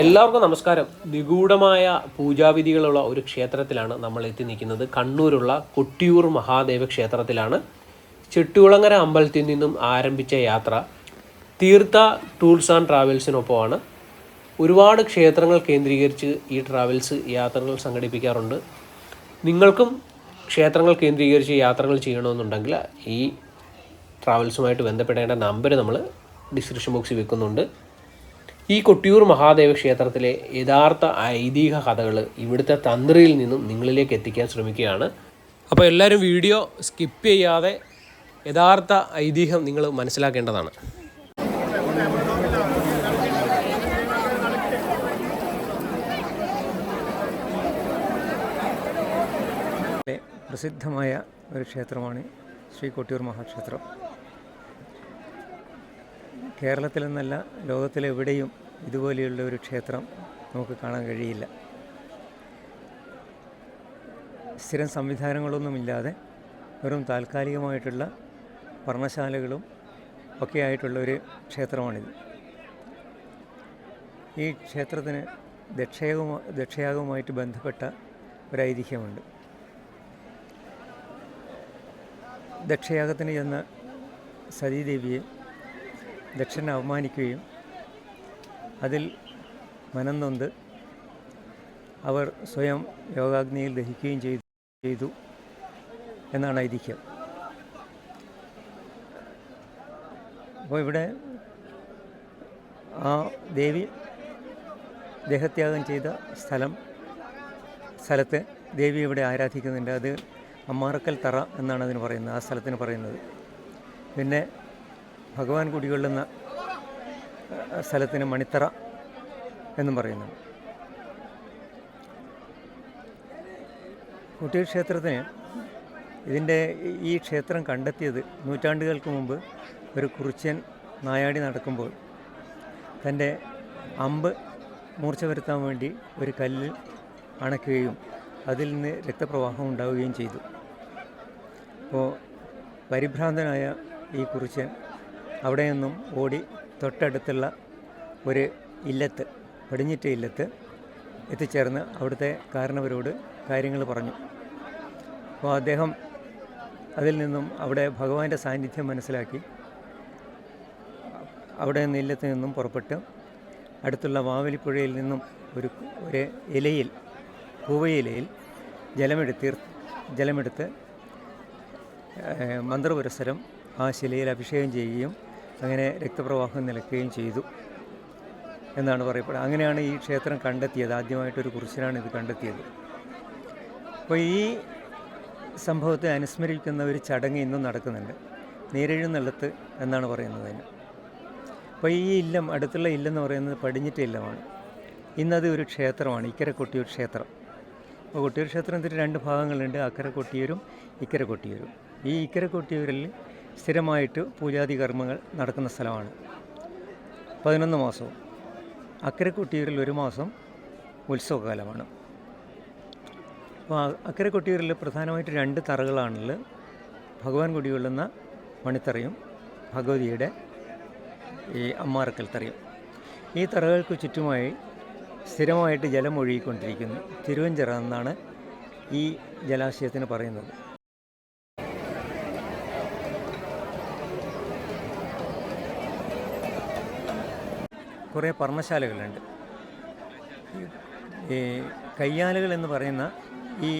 എല്ലാവർക്കും നമസ്കാരം. നിഗൂഢമായ പൂജാവിധികളുള്ള ഒരു ക്ഷേത്രത്തിലാണ് നമ്മൾ എത്തി നിൽക്കുന്നത്. കണ്ണൂരുള്ള കൊട്ടിയൂർ മഹാദേവ ക്ഷേത്രത്തിലാണ്. ചെട്ടുകുളങ്ങര അമ്പലത്തിൽ നിന്നും ആരംഭിച്ച യാത്ര. തീർത്ഥ ടൂൾസ് ആൻഡ് ട്രാവൽസിനൊപ്പമാണ്. ഒരുപാട് ക്ഷേത്രങ്ങൾ കേന്ദ്രീകരിച്ച് ഈ ട്രാവൽസ് യാത്രകൾ സംഘടിപ്പിക്കാറുണ്ട്. നിങ്ങൾക്കും ക്ഷേത്രങ്ങൾ കേന്ദ്രീകരിച്ച് യാത്രകൾ ചെയ്യണമെന്നുണ്ടെങ്കിൽ ഈ ട്രാവൽസുമായിട്ട് ബന്ധപ്പെടേണ്ട നമ്പർ നമ്മൾ ഡിസ്ക്രിപ്ഷൻ ബോക്സിൽ വെക്കുന്നുണ്ട്. ഈ കൊട്ടിയൂർ മഹാദേവ ക്ഷേത്രത്തിലെ യഥാർത്ഥ ഐതിഹ്യ കഥകൾ ഇവിടുത്തെ തന്ത്രിയിൽ നിന്നും നിങ്ങളിലേക്ക് എത്തിക്കാൻ ശ്രമിക്കുകയാണ്. അപ്പോൾ എല്ലാവരും വീഡിയോ സ്കിപ്പ് ചെയ്യാതെ യഥാർത്ഥ ഐതിഹ്യം നിങ്ങൾ മനസ്സിലാക്കേണ്ടതാണ്. പ്രസിദ്ധമായ ഒരു ക്ഷേത്രമാണ് ശ്രീ കൊട്ടിയൂർ മഹാക്ഷേത്രം. കേരളത്തിൽ നിന്നല്ല ലോകത്തിലെവിടെയും ഇതുപോലെയുള്ള ഒരു ക്ഷേത്രം നമുക്ക് കാണാൻ കഴിയില്ല. സ്ഥിരം സംവിധാനങ്ങളൊന്നുമില്ലാതെ വെറും താൽക്കാലികമായിട്ടുള്ള പർണശാലകളും ഒക്കെ ഒരു ക്ഷേത്രമാണിത്. ഈ ക്ഷേത്രത്തിന് ദക്ഷയാഗവുമാ ദക്ഷയാഗവുമായിട്ട് ബന്ധപ്പെട്ട ഒരു ഐതിഹ്യമുണ്ട്. ദക്ഷയാഗത്തിന് ചെന്ന സതീദേവിയെ ദക്ഷൻ അവമാനിക്കുകയും അതിൽ മനം നൊന്ത് അവർ സ്വയം യോഗാഗ്നിയിൽ ദഹിക്കുകയും ചെയ്തു ചെയ്തു എന്നാണ് ഐതിഹ്യം. അപ്പോൾ ഇവിടെ ആ ദേവി ദേഹത്യാഗം ചെയ്ത സ്ഥലം സ്ഥലത്ത് ദേവി ഇവിടെ ആരാധിക്കുന്നുണ്ട്. അത് അമ്മാറക്കൽ തറ എന്നാണ് അതിന് പറയുന്നത് ആ സ്ഥലത്തിന് പറയുന്നത്. പിന്നെ ഭഗവാൻ കുടികൊള്ളുന്ന സ്ഥലത്തിന് മണിത്തറ എന്നും പറയുന്നു. കുട്ടി ക്ഷേത്രത്തിന് ഇതിന്റെ ഈ ക്ഷേത്രം കണ്ടെത്തിയത് നൂറ്റാണ്ടുകൾക്ക് മുമ്പ് ഒരു കുറിച്യൻ നായാടി നടക്കുമ്പോൾ. തന്റെ അമ്പ് മൂർച്ച വരുത്താൻ വേണ്ടി ഒരു കല്ലിൽ അണയ്ക്കുകയും അതിൽ നിന്ന് രക്തപ്രവാഹം ഉണ്ടാവുകയും ചെയ്തു. അപ്പോൾ പരിഭ്രാന്തനായ ഈ കുറിച്യൻ അവിടെ നിന്നും ഓടി തൊട്ടടുത്തുള്ള ഒരു ഇല്ലത്ത് പടിഞ്ഞിറ്റ ഇല്ലത്ത് എത്തിച്ചേർന്ന് അവിടുത്തെ കാരണവരോട് കാര്യങ്ങൾ പറഞ്ഞു. അപ്പോൾ അദ്ദേഹം അതിൽ നിന്നും അവിടെ ഭഗവാന്റെ സാന്നിധ്യം മനസ്സിലാക്കി. അവിടെ നിന്ന് ഇല്ലത്ത് നിന്നും പുറപ്പെട്ട് അടുത്തുള്ള വാവലിപ്പുഴയിൽ നിന്നും ഒരു ഒരു ഇലയിൽ കൂവയിലയിൽ ജലമെടുത്തി ജലമെടുത്ത് മന്ത്രപുരസരം ആ ശിലയിൽ അഭിഷേകം ചെയ്യുകയും അങ്ങനെ രക്തപ്രവാഹം നിലയ്ക്കുകയും ചെയ്തു എന്നാണ് പറയപ്പെടുന്നത് അങ്ങനെയാണ് ഈ ക്ഷേത്രം കണ്ടെത്തിയത്. ആദ്യമായിട്ടൊരു കുറിച്ചിലാണ് ഇത് കണ്ടെത്തിയത്. അപ്പോൾ ഈ സംഭവത്തെ അനുസ്മരിക്കുന്ന ഒരു ചടങ്ങ് ഇന്നും നടക്കുന്നുണ്ട്. നീരെഴുന്നള്ളത്ത് എന്നാണ് പറയുന്നത് അതിന്. അപ്പോൾ ഈ ഇല്ലം അടുത്തുള്ള ഇല്ലെന്ന് പറയുന്നത് പടിഞ്ഞിട്ട് ഇല്ലമാണ്. ഇന്നത് ഒരു ക്ഷേത്രമാണ് ഇക്കര കൊട്ടിയൂർ ക്ഷേത്രം. അപ്പോൾ കൊട്ടിയൂർ ക്ഷേത്രത്തിൽ രണ്ട് ഭാഗങ്ങളുണ്ട്. അക്കര കൊട്ടിയൂരും ഇക്കര കൊട്ടിയൂരും ഈ ഇക്കര കൊട്ടിയൂരിൽ സ്ഥിരമായിട്ട് പൂജാതി കർമ്മങ്ങൾ നടക്കുന്ന സ്ഥലമാണ്. പതിനൊന്ന് മാസവും. അക്കരക്കൊട്ടിയൂരിൽ ഒരു മാസം ഉത്സവകാലമാണ്. അപ്പോൾ അക്കരക്കൊട്ടിയൂരിൽ പ്രധാനമായിട്ട് രണ്ട് തറകളാണുള്ളത്. ഭഗവാൻ കുടികൊള്ളുന്ന മണിത്തറയും ഭഗവതിയുടെ ഈ അമ്മാറക്കൽ തറയും. ഈ തറകൾക്ക് ചുറ്റുമായി സ്ഥിരമായിട്ട് ജലം ഒഴുകിക്കൊണ്ടിരിക്കുന്നു. തിരുവഞ്ചിറ എന്നാണ് ഈ ജലാശയത്തിന് പറയുന്നത്. കുറേ പർണശാലകളുണ്ട് ഈ കയ്യാലുകൾ എന്ന് പറയുന്ന ഈ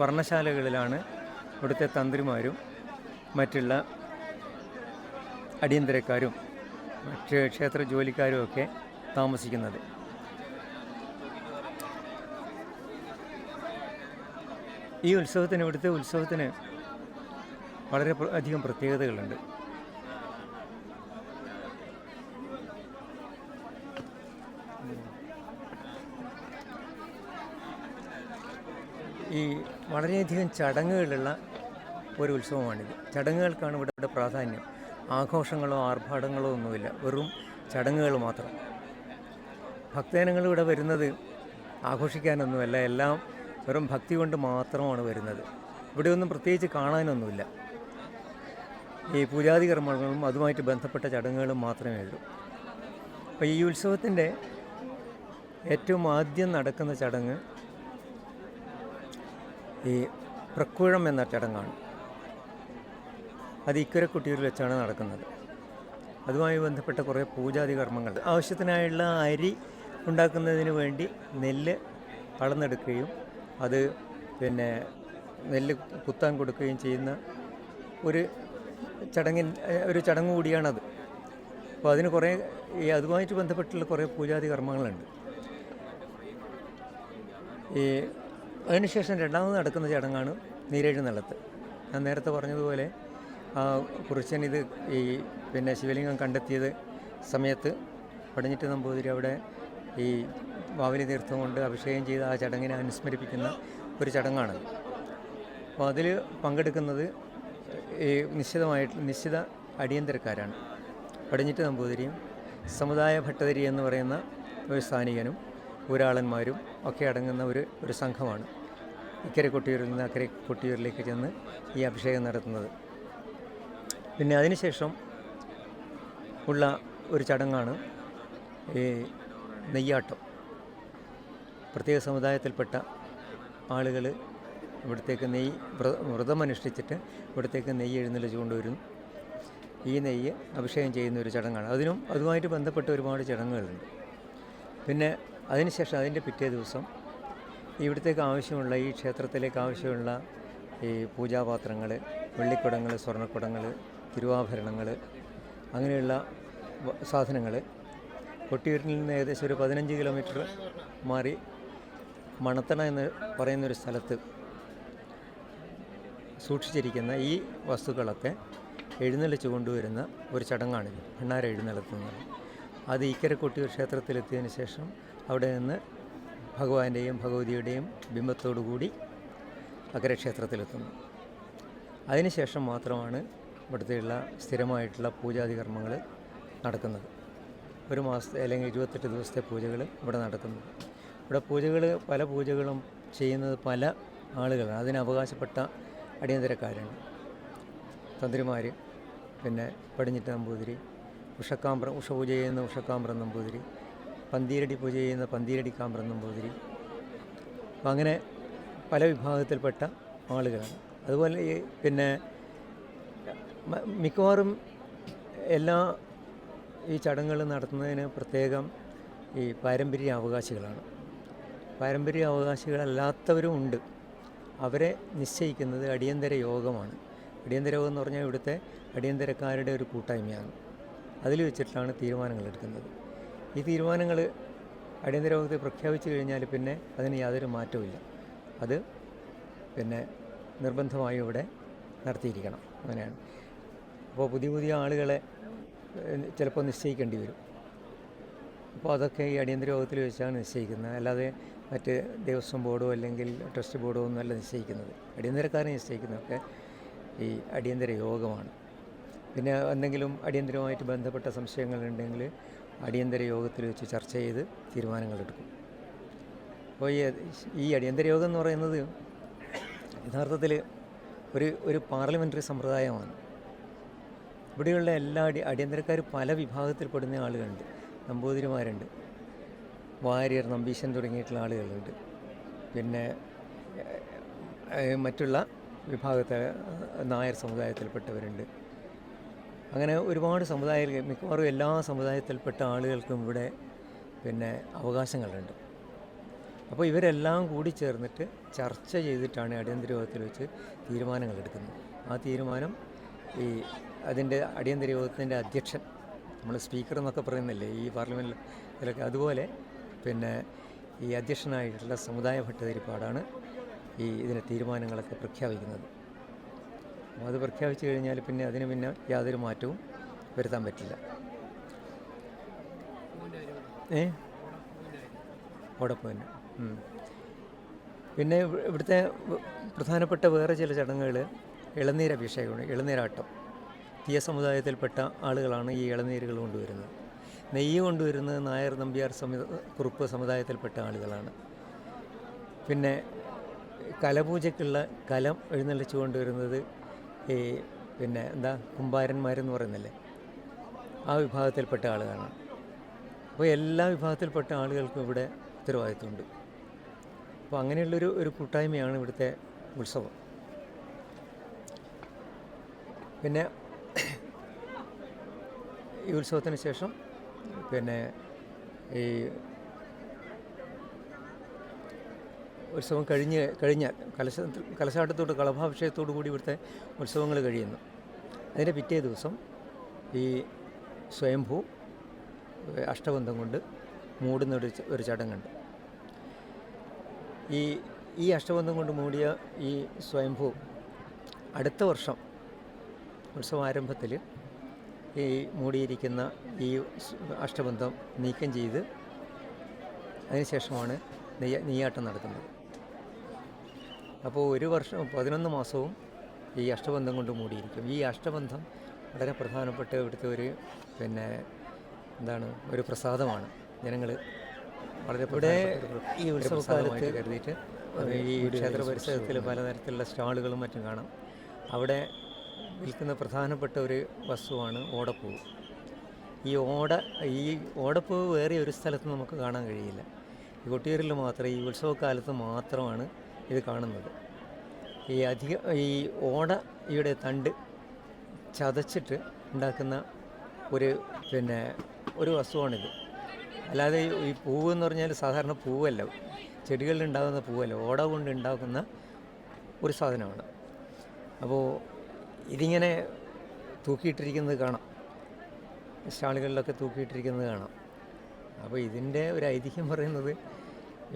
പർണശാലകളിലാണ് ഇവിടുത്തെ തന്ത്രിമാരും മറ്റുള്ള അടിയന്തരക്കാരും മറ്റ് ക്ഷേത്ര ജോലിക്കാരും ഒക്കെ താമസിക്കുന്നത്. ഈ ഉത്സവത്തിന് ഇവിടുത്തെ ഉത്സവത്തിന് വളരെ അധികം പ്രത്യേകതകളുണ്ട്. ഈ വളരെയധികം ചടങ്ങുകളുള്ള ഒരു ഉത്സവമാണിത്. ചടങ്ങുകൾക്കാണ് ഇവിടെ പ്രാധാന്യം. ആഘോഷങ്ങളോ ആർഭാടങ്ങളോ ഒന്നുമില്ല. വെറും ചടങ്ങുകൾ മാത്രം. ഭക്തജനങ്ങൾ ഇവിടെ വരുന്നത് ആഘോഷിക്കാനൊന്നുമല്ല. എല്ലാം വെറും ഭക്തി കൊണ്ട് മാത്രമാണ് വരുന്നത്. ഇവിടെ ഒന്നും പ്രത്യേകിച്ച് കാണാനൊന്നുമില്ല. ഈ പൂജാതി കർമ്മങ്ങളും അതുമായിട്ട് ബന്ധപ്പെട്ട ചടങ്ങുകളും മാത്രമേ ഉള്ളൂ. അപ്പോൾ ഈ ഉത്സവത്തിന്റെ ഏറ്റവും ആദ്യം നടക്കുന്ന ചടങ്ങ് ഈ പ്രക്കുഴം എന്ന ചടങ്ങാണ്. അത് ഇക്കര കുട്ടിയൂരിൽ വെച്ചാണ് നടക്കുന്നത്. അതുമായി ബന്ധപ്പെട്ട കുറേ പൂജാതി കർമ്മങ്ങൾ. ആവശ്യത്തിനായുള്ള അരി ഉണ്ടാക്കുന്നതിന് വേണ്ടി നെല്ല് അളന്നെടുക്കുകയും അത് പിന്നെ നെല്ല് കുത്താൻ കൊടുക്കുകയും ചെയ്യുന്ന ഒരു ചടങ്ങിൻ ഒരു ചടങ്ങ് കൂടിയാണത്. അപ്പോൾ അതിന് കുറേ ഈ അതുമായിട്ട് ബന്ധപ്പെട്ടുള്ള കുറേ പൂജാതി കർമ്മങ്ങളുണ്ട്. ഈ അതിനുശേഷം രണ്ടാമത് നടക്കുന്ന ചടങ്ങാണ് നീരെഴുന്നള്ളത്ത് ഞാൻ നേരത്തെ പറഞ്ഞതുപോലെ കുറിച്ചൻ ഇത് ഈ പിന്നെ ശിവലിംഗം കണ്ടെത്തിയത് സമയത്ത് പടിഞ്ഞിട്ട് നമ്പൂതിരി അവിടെ ഈ വാവലി തീർത്ഥം കൊണ്ട് അഭിഷേകം ചെയ്ത് ആ ചടങ്ങിനെ അനുസ്മരിപ്പിക്കുന്ന ഒരു ചടങ്ങാണ്. അപ്പോൾ അതിൽ പങ്കെടുക്കുന്നത് ഈ നിശ്ചിതമായിട്ട് നിശ്ചിത അടിയന്തരക്കാരാണ്. പടിഞ്ഞിട്ട് നമ്പൂതിരിയും സമുദായ ഭട്ടതിരി എന്ന് പറയുന്ന ഒരു സ്ഥാനികനും ഊരാളന്മാരും ഒക്കെ അടങ്ങുന്ന ഒരു ഒരു സംഘമാണ്. ഇക്കരെ കൊട്ടിയൂരിൽ നിന്ന് അക്കരെ കൊട്ടിയൂരിലേക്ക് ചെന്ന് ഈ അഭിഷേകം നടത്തുന്നത്. പിന്നെ അതിനുശേഷം ഉള്ള ഒരു ചടങ്ങാണ് ഈ നെയ്യാട്ടം. പ്രത്യേക സമുദായത്തിൽപ്പെട്ട ആളുകൾ ഇവിടത്തേക്ക് നെയ്യ് വ്ര- വ്രതമനുഷ്ഠിച്ചിട്ട് ഇവിടത്തേക്ക് നെയ്യ് എഴുന്നള്ളിച്ച് കൊണ്ടുവരും ഈ നെയ്യ് അഭിഷേകം ചെയ്യുന്ന ഒരു ചടങ്ങാണ്. അതിനും അതുമായിട്ട് ബന്ധപ്പെട്ട ഒരുപാട് ചടങ്ങുകളുണ്ട്. പിന്നെ അതിനുശേഷം അതിന്റെ പിറ്റേ ദിവസം ഇവിടത്തേക്ക് ആവശ്യമുള്ള ഈ ക്ഷേത്രത്തിലേക്ക് ആവശ്യമുള്ള ഈ പൂജാപാത്രങ്ങൾ വെള്ളിക്കുടങ്ങൾ സ്വർണക്കുടങ്ങൾ തിരുവാഭരണങ്ങൾ അങ്ങനെയുള്ള സാധനങ്ങൾ കൊട്ടിയൂരിൽ നിന്ന് ഏകദേശം ഒരു പതിനഞ്ച് കിലോമീറ്റർ മാറി മണത്തണ എന്ന് പറയുന്നൊരു സ്ഥലത്ത് സൂക്ഷിച്ചിരിക്കുന്ന ഈ വസ്തുക്കളൊക്കെ എഴുന്നള്ളിച്ച് കൊണ്ടുവരുന്ന ഒരു ചടങ്ങാണിത്. ഭണ്ണാര എഴുന്നള്ളത്തുന്നത്. അത് ഈക്കര കൊട്ടിയൂർ ക്ഷേത്രത്തിലെത്തിയതിന് ശേഷം അവിടെ നിന്ന് ഭഗവാന്റെയും ഭഗവതിയുടെയും ബിംബത്തോടുകൂടി അക്കരെ ക്ഷേത്രത്തിലെത്തുന്നു അതിനുശേഷം മാത്രമാണ് ഇവിടുത്തെയുള്ള സ്ഥിരമായിട്ടുള്ള പൂജാതി കർമ്മങ്ങൾ നടക്കുന്നത്. ഒരു മാസത്തെ അല്ലെങ്കിൽ ഇരുപത്തെട്ട് ദിവസത്തെ പൂജകൾ ഇവിടെ നടക്കുന്നു ഇവിടെ പൂജകൾ പല പൂജകളും ചെയ്യുന്നത് പല ആളുകളാണ്. അതിന് അവകാശപ്പെട്ട അടിയന്തരക്കാരുണ്ട് തന്ത്രിമാർ പിന്നെ പടിഞ്ഞിട്ട് നമ്പൂതിരി ഉഷക്കാമ്പ്രം ഉഷ പൂജ ചെയ്യുന്ന ഉഷക്കാമ്പ്രം നമ്പൂതിരി പന്തീരടി പൂജ ചെയ്യുന്ന പന്തീരടി കാമ്പ്രം നമ്പൂതിരി. അപ്പം അങ്ങനെ പല വിഭാഗത്തിൽപ്പെട്ട ആളുകളാണ്. അതുപോലെ പിന്നെ മിക്കവാറും എല്ലാ ഈ ചടങ്ങുകൾ നടത്തുന്നതിന് പ്രത്യേകം ഈ പാരമ്പര്യ അവകാശികളാണ്. പാരമ്പര്യ അവകാശികളല്ലാത്തവരും ഉണ്ട്. അവരെ നിശ്ചയിക്കുന്നത് അടിയന്തര യോഗമാണ്. അടിയന്തര യോഗം എന്ന് പറഞ്ഞാൽ ഇവിടുത്തെ അടിയന്തരക്കാരുടെ ഒരു കൂട്ടായ്മയാണ്. അതിൽ വെച്ചിട്ടാണ് തീരുമാനങ്ങൾ എടുക്കുന്നത്. ഈ തീരുമാനങ്ങൾ അടിയന്തര വകുപ്പ് പ്രഖ്യാപിച്ചു കഴിഞ്ഞാൽ പിന്നെ അതിന് യാതൊരു മാറ്റവുമില്ല അത് പിന്നെ നിർബന്ധമായും ഇവിടെ നടത്തിയിരിക്കണം. അങ്ങനെയാണ്. അപ്പോൾ പുതിയ പുതിയ ആളുകളെ ചിലപ്പോൾ നിശ്ചയിക്കേണ്ടി വരും. അപ്പോൾ അതൊക്കെ ഈ അടിയന്തര യോഗത്തിൽ വെച്ചാണ് നിശ്ചയിക്കുന്നത്. അല്ലാതെ മറ്റ് ദേവസ്വം ബോർഡോ അല്ലെങ്കിൽ ട്രസ്റ്റ് ബോർഡോ ഒന്നുമല്ല നിശ്ചയിക്കുന്നത്. അടിയന്തരക്കാരെ നിശ്ചയിക്കുന്നതൊക്കെ ഈ അടിയന്തര യോഗമാണ്. പിന്നെ എന്തെങ്കിലും അടിയന്തരമായിട്ട് ബന്ധപ്പെട്ട സംശയങ്ങളുണ്ടെങ്കിൽ അടിയന്തര യോഗത്തിൽ വെച്ച് ചർച്ച ചെയ്ത് തീരുമാനങ്ങളെടുക്കും അപ്പോൾ ഈ ഈ അടിയന്തര യോഗം എന്ന് പറയുന്നത് യഥാർത്ഥത്തിൽ ഒരു ഒരു പാർലമെന്ററി സമ്പ്രദായമാണ്. ഇവിടെയുള്ള എല്ലാ അടി അടിയന്തരക്കാർ പല വിഭാഗത്തിൽപ്പെടുന്ന ആളുകളുണ്ട്. നമ്പൂതിരിമാരുണ്ട്. വാര്യർ നമ്പീശൻ തുടങ്ങിയിട്ടുള്ള ആളുകളുണ്ട്. പിന്നെ മറ്റുള്ള വിഭാഗത്തെ നായർ സമുദായത്തിൽപ്പെട്ടവരുണ്ട്. അങ്ങനെ ഒരുപാട് സമുദായ മിക്കവാറും എല്ലാ സമുദായത്തിൽപ്പെട്ട ആളുകൾക്കും ഇവിടെ പിന്നെ അവകാശങ്ങളുണ്ട്. അപ്പോൾ ഇവരെല്ലാം കൂടി ചേർന്നിട്ട് ചർച്ച ചെയ്തിട്ടാണ് അടിയന്തര യോഗത്തിൽ വെച്ച് തീരുമാനങ്ങൾ എടുക്കുന്നത്. ആ തീരുമാനം ഈ അതിന്റെ അടിയന്തര യോഗത്തിന്റെ അധ്യക്ഷൻ നമ്മൾ സ്പീക്കർ എന്നൊക്കെ പറയുന്നില്ലേ ഈ പാർലമെന്റിലൊക്കെ അതുപോലെ പിന്നെ ഈ അധ്യക്ഷനായിട്ടുള്ള സമുദായ ഭട്ടതിരിപ്പാടാണ് ഈ ഇതിന്റെ തീരുമാനങ്ങളൊക്കെ പ്രഖ്യാപിക്കുന്നത്. അത് പ്രഖ്യാപിച്ചു കഴിഞ്ഞാൽ പിന്നെ അതിന് പിന്നെ യാതൊരു മാറ്റവും വരുത്താൻ പറ്റില്ല. ഏ? ഓടപ്പം തന്നെ. പിന്നെ ഇവിടുത്തെ പ്രധാനപ്പെട്ട വേറെ ചില ചടങ്ങുകൾ ഇളനീരഭിഷേകമാണ് ഇളനീരാട്ടം. തീയ സമുദായത്തിൽപ്പെട്ട ആളുകളാണ് ഈ ഇളനീരുകൾ കൊണ്ടുവരുന്നത്. നെയ്യ് കൊണ്ടുവരുന്നത് നായർ നമ്പ്യാർ സമു കുറുപ്പ് സമുദായത്തിൽപ്പെട്ട ആളുകളാണ്. പിന്നെ കലപൂജയ്ക്കുള്ള കലം എഴുന്നള്ളിച്ചു കൊണ്ടുവരുന്നത് ഈ പിന്നെ എന്താ കുമ്പാരന്മാരെന്ന് പറയുന്നില്ലേ? ആ വിഭാഗത്തിൽപ്പെട്ട ആളുകളാണ്. അപ്പോൾ എല്ലാ വിഭാഗത്തിൽപ്പെട്ട ആളുകൾക്കും ഇവിടെ ഉത്തരവാദിത്വമുണ്ട്. അപ്പോൾ അങ്ങനെയുള്ളൊരു ഒരു കൂട്ടായ്മയാണ് ഇവിടുത്തെ ഉത്സവം. പിന്നെ ഈ ഉത്സവത്തിന് ശേഷം പിന്നെ ഈ ഉത്സവം കഴിഞ്ഞ് കഴിഞ്ഞാൽ കലശ കലശാട്ടത്തോട് കളഭാഭിഷേകത്തോടു കൂടി ഇവിടുത്തെ ഉത്സവങ്ങൾ കഴിയുന്നു. അതിന്റെ പിറ്റേ ദിവസം ഈ സ്വയംഭൂ അഷ്ടബന്ധം കൊണ്ട് മൂടുന്ന ഒരു ഒരു ചടങ്ങുണ്ട്. ഈ ഈ അഷ്ടബന്ധം കൊണ്ട് മൂടിയ ഈ സ്വയംഭൂ അടുത്ത വർഷം ഉത്സവാരംഭത്തിൽ ഈ മൂടിയിരിക്കുന്ന ഈ അഷ്ടബന്ധം നീക്കം ചെയ്ത് അതിനുശേഷമാണ് നെയ്യ നെയ്യാട്ടം നടക്കുന്നത് അപ്പോൾ ഒരു വർഷം പതിനൊന്ന് മാസവും ഈ അഷ്ടബന്ധം കൊണ്ട് മൂടിയിരിക്കും. ഈ അഷ്ടബന്ധം വളരെ പ്രധാനപ്പെട്ട ഇവിടുത്തെ ഒരു പിന്നെ എന്താണ് ഒരു പ്രസാദമാണ്. ജനങ്ങൾ വളരെ ഇവിടെ ഈ ഉത്സവകാലത്ത് കരുതിയിട്ട് ഈ ക്ഷേത്ര പരിസരത്തിൽ പലതരത്തിലുള്ള സ്റ്റാളുകളും മറ്റും കാണാം. അവിടെ വിൽക്കുന്ന പ്രധാനപ്പെട്ട ഒരു വസ്തുവാണ് ഓടപ്പൂവ് ഈ ഓട ഈ ഓടപ്പൂവ് വേറെ ഒരു സ്ഥലത്ത് നമുക്ക് കാണാൻ കഴിയില്ല. ഈ കൊട്ടിയൂരിൽ മാത്രം ഈ ഉത്സവകാലത്ത് മാത്രമാണ് ഇത് കാണുന്നത്. ഈ അധിക ഈ ഓടയുടെ തണ്ട് ചതച്ചിട്ട് ഉണ്ടാക്കുന്ന ഒരു പിന്നെ ഒരു വസ്തുവാണിത്. അല്ലാതെ ഈ- പൂവ് എന്ന് പറഞ്ഞാൽ സാധാരണ പൂവല്ല. ചെടികളിൽ ഉണ്ടാകുന്ന പൂവല്ല. ഓട കൊണ്ട് ഉണ്ടാക്കുന്ന ഒരു സാധനമാണ്. അപ്പോൾ ഇതിങ്ങനെ തൂക്കിയിട്ടിരിക്കുന്നത് കാണാം. സ്റ്റാളുകളിലൊക്കെ തൂക്കിയിട്ടിരിക്കുന്നത് കാണാം. അപ്പോൾ ഇതിന്റെ ഒരു ഐതിഹ്യം പറയുന്നത്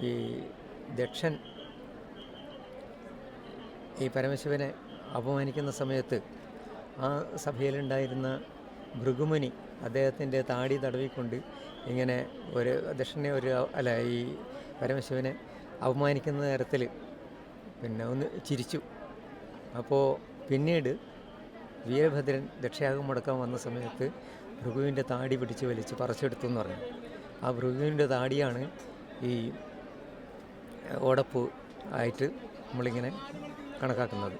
ഈ ദക്ഷൻ ഈ പരമശിവനെ അപമാനിക്കുന്ന സമയത്ത് ആ സഭയിലുണ്ടായിരുന്ന ഭൃഗുമുനി അദ്ദേഹത്തിന്റെ താടി തടവിക്കൊണ്ട് ഇങ്ങനെ ഒരു ദക്ഷിണെ ഒരു അല്ല ഈ പരമശിവനെ അപമാനിക്കുന്ന തരത്തിൽ പിന്നെ ഒന്ന് ചിരിച്ചു. അപ്പോൾ പിന്നീട് വീരഭദ്രൻ ദക്ഷയാഗം മുടക്കാൻ വന്ന സമയത്ത് ഭൃഗുവിന്റെ താടി പിടിച്ച് വലിച്ച് പറിച്ചെടുത്തു എന്ന് പറഞ്ഞു. ആ ഭൃഗുവിന്റെ താടിയാണ് ഈ ഓടപ്പ് ആയിട്ട് നമ്മളിങ്ങനെ കണക്കാക്കുന്നത്.